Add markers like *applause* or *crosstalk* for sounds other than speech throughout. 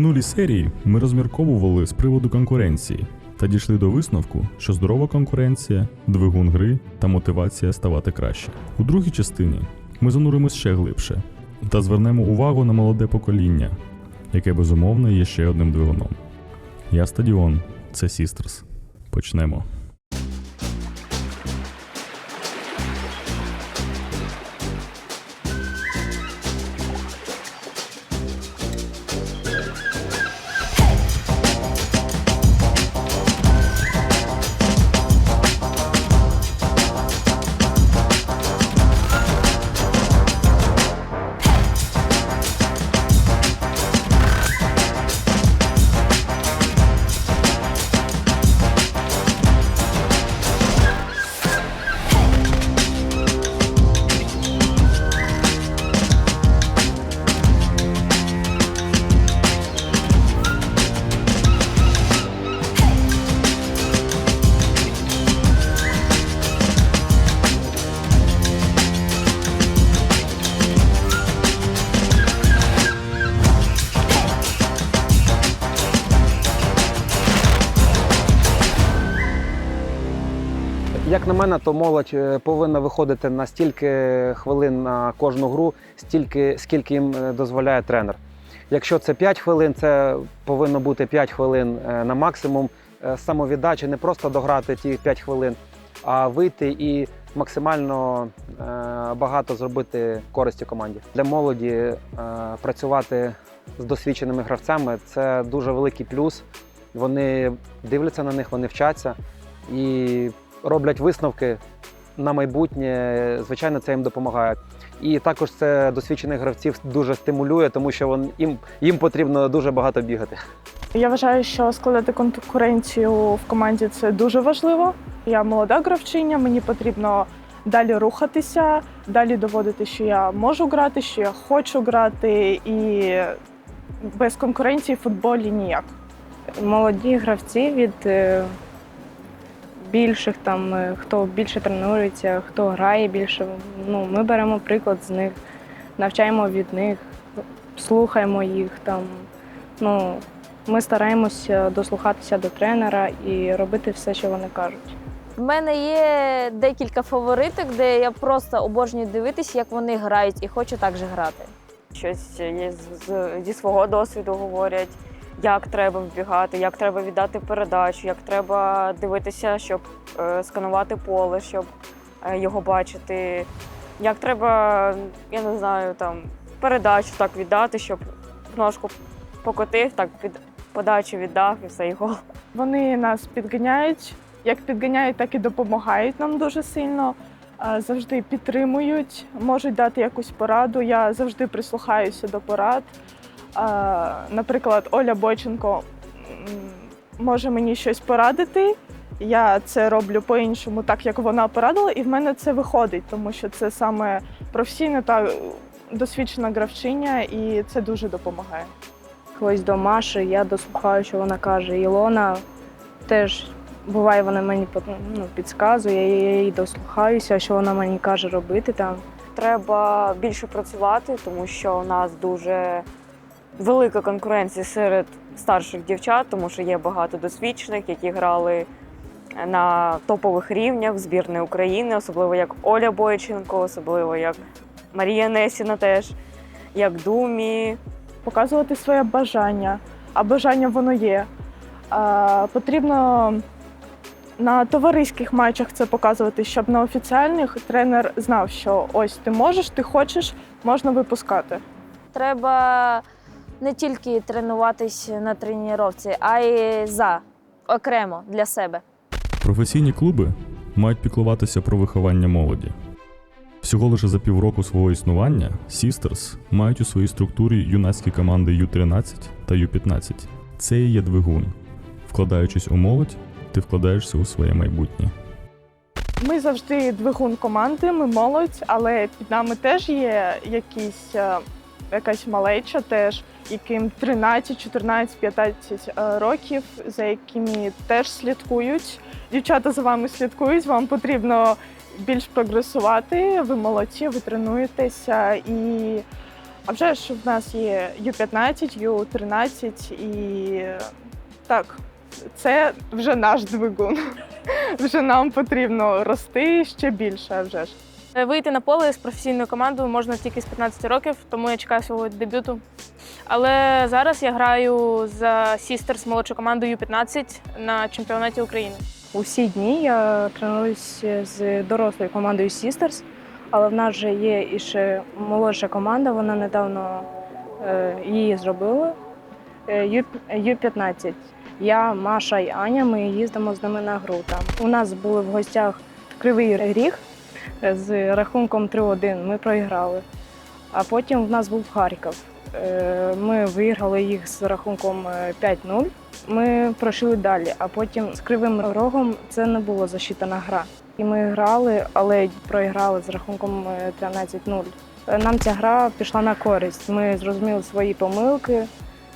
минулій серії ми розмірковували з приводу конкуренції та дійшли до висновку, що здорова конкуренція, двигун гри та мотивація ставати краще. У другій частині ми зануримось ще глибше та звернемо увагу на молоде покоління, яке безумовно є ще одним двигуном. Я стадіон, це Сістерс. Почнемо. Мене, то молодь е, повинна виходити на стільки хвилин на кожну гру, стільки, скільки їм е, дозволяє тренер. Якщо це 5 хвилин, це повинно бути 5 хвилин е, на максимум. Самовіддача не просто дограти ті 5 хвилин, а вийти і максимально багато зробити користі команді. Для молоді працювати з досвідченими гравцями це дуже великий плюс. Вони дивляться на них, вони вчаться і роблять висновки на майбутнє. Звичайно, це їм допомагає. І також це досвідчених гравців дуже стимулює, тому що вон, їм, їм потрібно дуже багато бігати. Я вважаю, що складати конкуренцію в команді це дуже важливо. Я молода гравчиня, мені потрібно далі рухатися, далі доводити, що я можу грати, що я хочу грати, і без конкуренції в футболі ніяк. молоді гравці від е, більших, там, е, хто більше тренується, хто грає більше. Ну, ми беремо приклад з них, навчаємо від них, слухаємо їх. Там, ну, ми стараємося дослухатися до тренера і робити все, що вони кажуть. В мене є декілька фавориток, де я просто обожнюю дивитися, як вони грають, і хочу так же грати. щось є зі свого досвіду говорять, як треба вбігати, як треба віддати передачу, як треба дивитися, щоб е, сканувати поле, щоб е, його бачити. Як треба, я не знаю, там передачу так віддати, щоб ножку покотив, так під подачу віддав і все і гол. Вони нас підганяють. Як підганяють, так і допомагають нам дуже сильно. Завжди підтримують, можуть дати якусь пораду. Я завжди прислухаюся до порад. Наприклад, Оля Бойченко може мені щось порадити. Я це роблю по-іншому, так як вона порадила, і в мене це виходить, тому що це саме професійна та досвідчена гравчиня, і це дуже допомагає. Ось до Маші я дослухаю, що вона каже. Ілона теж буває, вона мені ну, підказує, я їй дослухаюся, що вона мені каже робити там. Треба більше працювати, тому що у нас дуже велика конкуренція серед старших дівчат, тому що є багато досвідчених, які грали на топових рівнях в збірної України, особливо як Оля Бойченко, особливо як Марія Несіна теж, як Думі. показувати своє бажання, а бажання воно є. А, потрібно на товариських матчах це показувати, щоб на офіціальних тренер знав, що ось ти можеш, ти хочеш, можна випускати. Треба не тільки тренуватись на тренувці, а й за окремо для себе. Професійні клуби мають піклуватися про виховання молоді. Всього лише за півроку свого існування Sisters мають у своїй структурі юнацькі команди Ю-13 та Ю-15. Це і є двигун. Вкладаючись у молодь, ти вкладаєшся у своє майбутнє. Ми завжди двигун команди, ми молодь, але під нами теж є якісь, е, якась малеча, теж, яким 13, 14, 15 е, років, за якими теж слідкують. Дівчата за вами слідкують, вам потрібно більш прогресувати. Ви молодці, ви тренуєтеся і А вже ж в нас є Ю-15, Ю-13 і так, це вже наш двигун. *laughs* Вже нам потрібно рости ще більше, вже ж. Е, Вийти на поле з професійною командою можна тільки з 15 років, тому я чекаю свого дебюту. Але зараз я граю за Сістерс молодшу команду Ю-15 на чемпіонаті України. Усі дні я тренуюся з дорослою командою Sisters, але в нас вже є і ще молодша команда, вона недавно е, її зробила. Е, Ю- Ю-15. Я, Маша і Аня, ми їздимо з ними на гру. Там. У нас були в гостях Кривий Ріг з рахунком 3-1. Ми проіграли. А потім в нас був Харків. Е, Ми виграли їх з рахунком е, 5-0 ми пройшли далі, а потім з кривим рогом це не було засчитана гра. І ми грали, але програли з рахунком е, 13-0. Е, Нам ця гра пішла на користь. Ми зрозуміли свої помилки,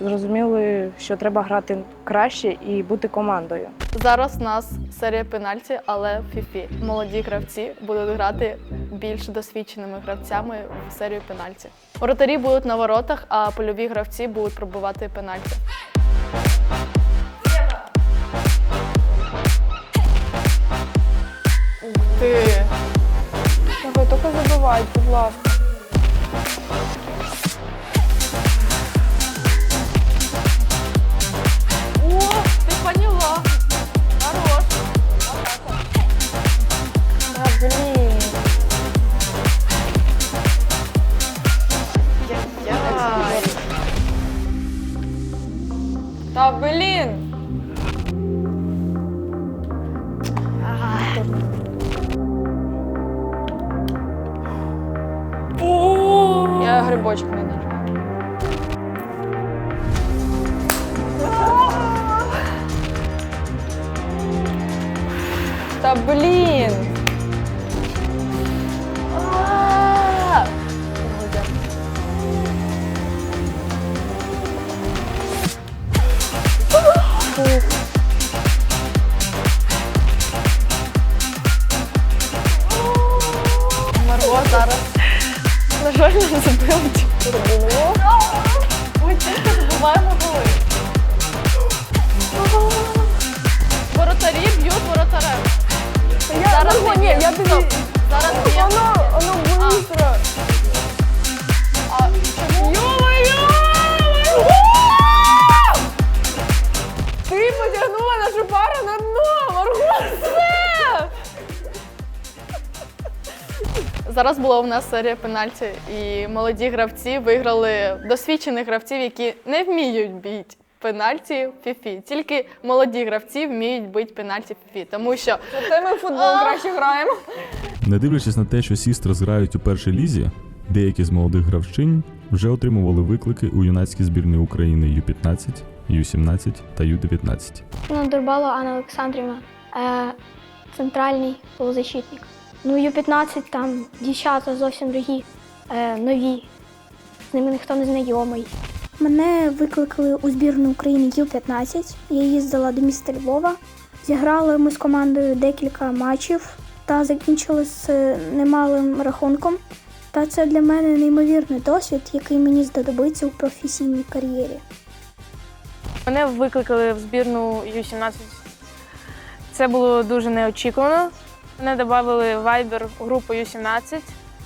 зрозуміли, що треба грати краще і бути командою. Зараз у нас серія пенальті, але в фіфі. Молоді гравці будуть грати більш досвідченими гравцями в серію пенальті. Воротарі будуть на воротах, а польові гравці будуть пробувати пенальті. Ти! Тільки забивайте, будь ласка. Та блін! Зараз була у нас серія пенальті, і молоді гравці виграли досвідчених гравців, які не вміють бити пенальті в фіфі. Тільки молоді гравці вміють бити пенальті в фіфі. Тому що це ми в футбол краще граємо. Не дивлячись на те, що Сістерс грають у першій лізі, деякі з молодих гравчинь вже отримували виклики у юнацькі збірні України Ю-15, Ю-17 та Ю-19. Ну, Дурбало Анна Олександрівна, е, центральний полузащитник. Ну, Ю-15 там дівчата зовсім другі, е, нові, з ними ніхто не знайомий. Мене викликали у збірну України Ю-15. Я їздила до міста Львова. Зіграли ми з командою декілька матчів та закінчили з е, немалим рахунком. Та це для мене неймовірний досвід, який мені знадобиться у професійній кар'єрі. Мене викликали в збірну Ю-17. Це було дуже неочікувано. Мене додали в Viber групу Ю-17,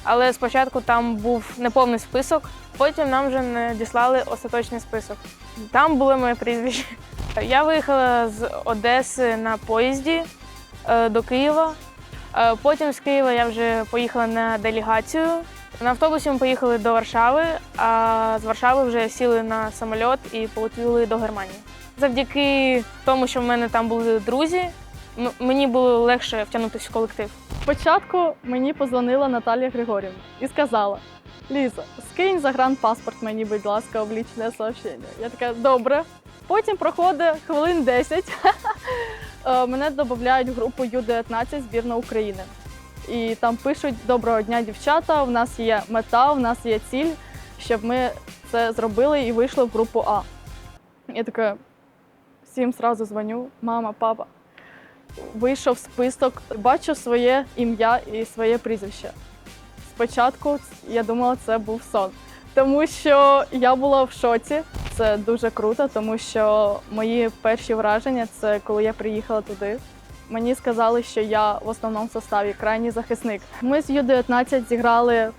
але спочатку там був неповний список, потім нам вже надіслали остаточний список. Там було моє прізвище. *laughs* Я виїхала з Одеси на поїзді е, до Києва. Е, Потім з Києва я вже поїхала на делегацію. На автобусі ми поїхали до Варшави, а з Варшави вже сіли на самоліт і полетіли до Германії. Завдяки тому, що в мене там були друзі, мені було легше втягнутися в колектив. Спочатку мені позвонила Наталія Григорівна і сказала: Ліза, скинь загранпаспорт мені, будь ласка, облічне сообщення. Я така, добре. Потім проходить хвилин 10. *laughs* Е, Мене додають в групу Ю-19 збірна України. І там пишуть: Доброго дня, дівчата! У нас є мета, у нас є ціль, щоб ми це зробили і вийшли в групу А. Я така всім зразу дзвоню, мама, папа. Вийшов список, бачу своє ім'я і своє прізвище. Спочатку я думала, це був сон. тому що я була в шоці. Це дуже круто, тому що мої перші враження це коли я приїхала туди. Мені сказали, що я в основному составі крайній захисник. Ми з Ю-19 зіграли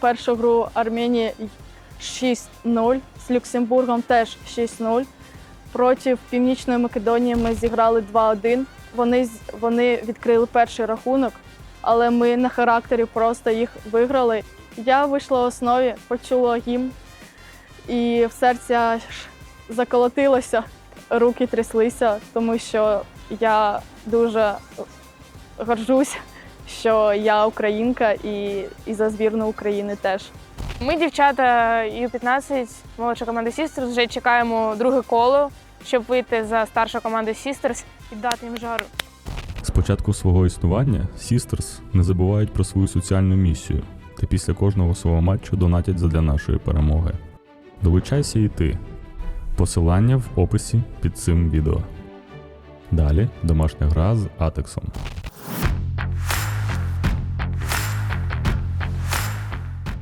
першу гру Арменії 6-0, з Люксембургом теж 6-0. Проти Північної Македонії ми зіграли 2-1. Вони, вони відкрили перший рахунок, але ми на характері просто їх виграли. Я вийшла в основі, почула гімн, і в серці аж заколотилося, руки тряслися, тому що я дуже горжусь, що я українка і, і за збірну України теж. Ми, дівчата Ю-15, молодша команда Sisters, вже чекаємо друге коло, щоб вийти за старшу команду Sisters і дати їм жару. З початку свого існування Sisters не забувають про свою соціальну місію та після кожного свого матчу донатять задля нашої перемоги. Долучайся і ти. Посилання в описі під цим відео. Далі домашня гра з Атексом.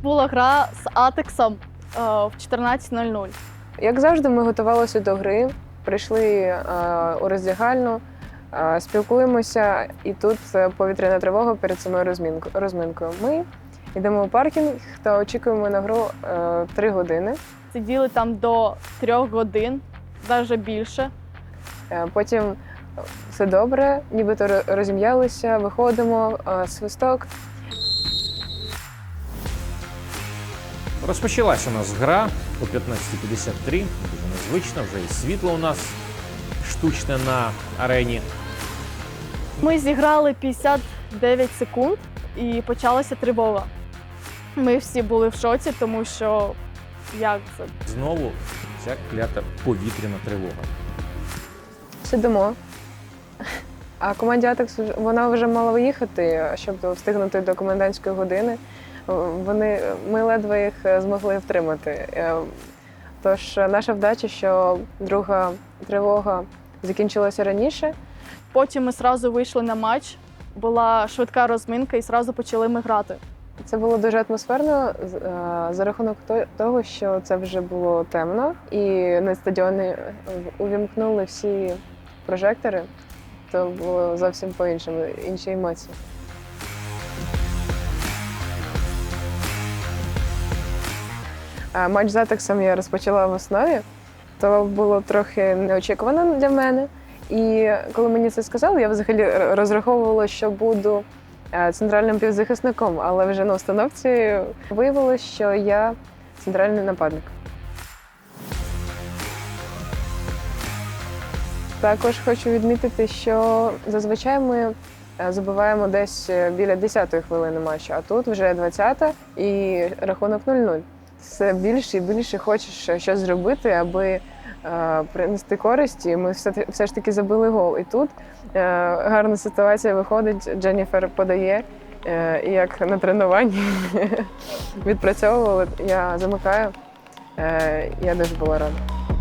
Була гра з Атексом е, в 14.00. Як завжди, ми готувалися до гри, прийшли е, у роздягальну, е, спілкуємося, і тут е, повітряна тривога перед самою розминкою. Ми йдемо у паркінг та очікуємо на гру е, три години. Сиділи там до трьох годин, навіть більше. Е, Потім все добре, нібито розім'ялися, виходимо, е, свисток. Розпочалась у нас гра о 15.53. Дуже незвично, вже і світло у нас штучне на арені. Ми зіграли 59 секунд і почалася тривога. Ми всі були в шоці, тому що як це? Знову ця клята повітряна тривога. Сидимо. А команді Атекс вона вже мала виїхати, щоб встигнути до комендантської години. Вони, ми ледве їх е, змогли втримати. Тож е, наша вдача, що друга тривога закінчилася раніше. Потім ми одразу вийшли на матч, була швидка розминка і одразу почали ми грати. Це було дуже атмосферно е, за рахунок того, що це вже було темно, і на стадіоні увімкнули всі прожектори. То було зовсім по-іншому, інші емоції. Матч з Атексом я розпочала в основі, то було трохи неочікувано для мене. І коли мені це сказали, я взагалі розраховувала, що буду е, центральним півзахисником, але вже на установці виявилось, що я центральний нападник. Також хочу відмітити, що зазвичай ми е, забуваємо десь е, біля 10-ї хвилини матчу, а тут вже 20-та і рахунок 0-0. Все більше і більше хочеш щось зробити, аби е, принести користь. І ми все, все ж таки забили гол. І тут е, гарна ситуація виходить. Дженніфер подає, е, як на тренуванні *laughs* відпрацьовували. Я замикаю. Я дуже була рада.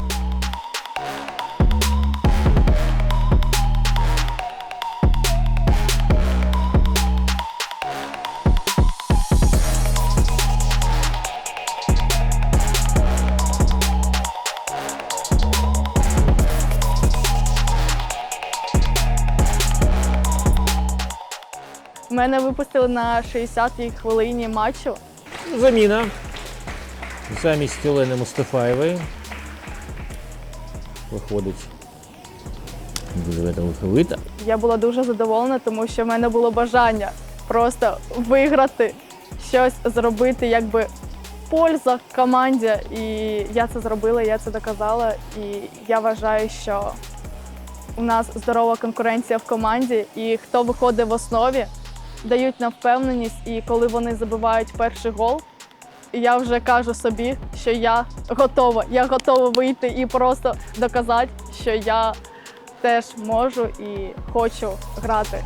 Мене випустили на 60-й хвилині матчу. Заміна. Замість Олени Мустафаєвої. Виходить. Єлизавета Лиховита. Я була дуже задоволена, тому що в мене було бажання просто виграти, щось зробити, якби польза команді. І я це зробила, я це доказала. І я вважаю, що у нас здорова конкуренція в команді, і хто виходить в основі, дають нам впевненість. І коли вони забивають перший гол, я вже кажу собі, що я готова. Я готова вийти і просто доказати, що я теж можу і хочу грати.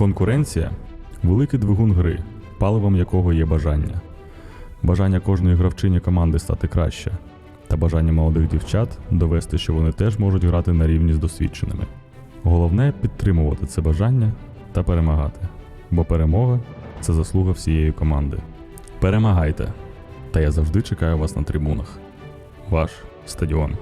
Конкуренція великий двигун гри, паливом якого є бажання. Бажання кожної гравчині команди стати краще, та бажання молодих дівчат довести, що вони теж можуть грати на рівні з досвідченими. Головне підтримувати це бажання та перемагати, бо перемога це заслуга всієї команди. Перемагайте! Та я завжди чекаю вас на трибунах. Ваш стадіон.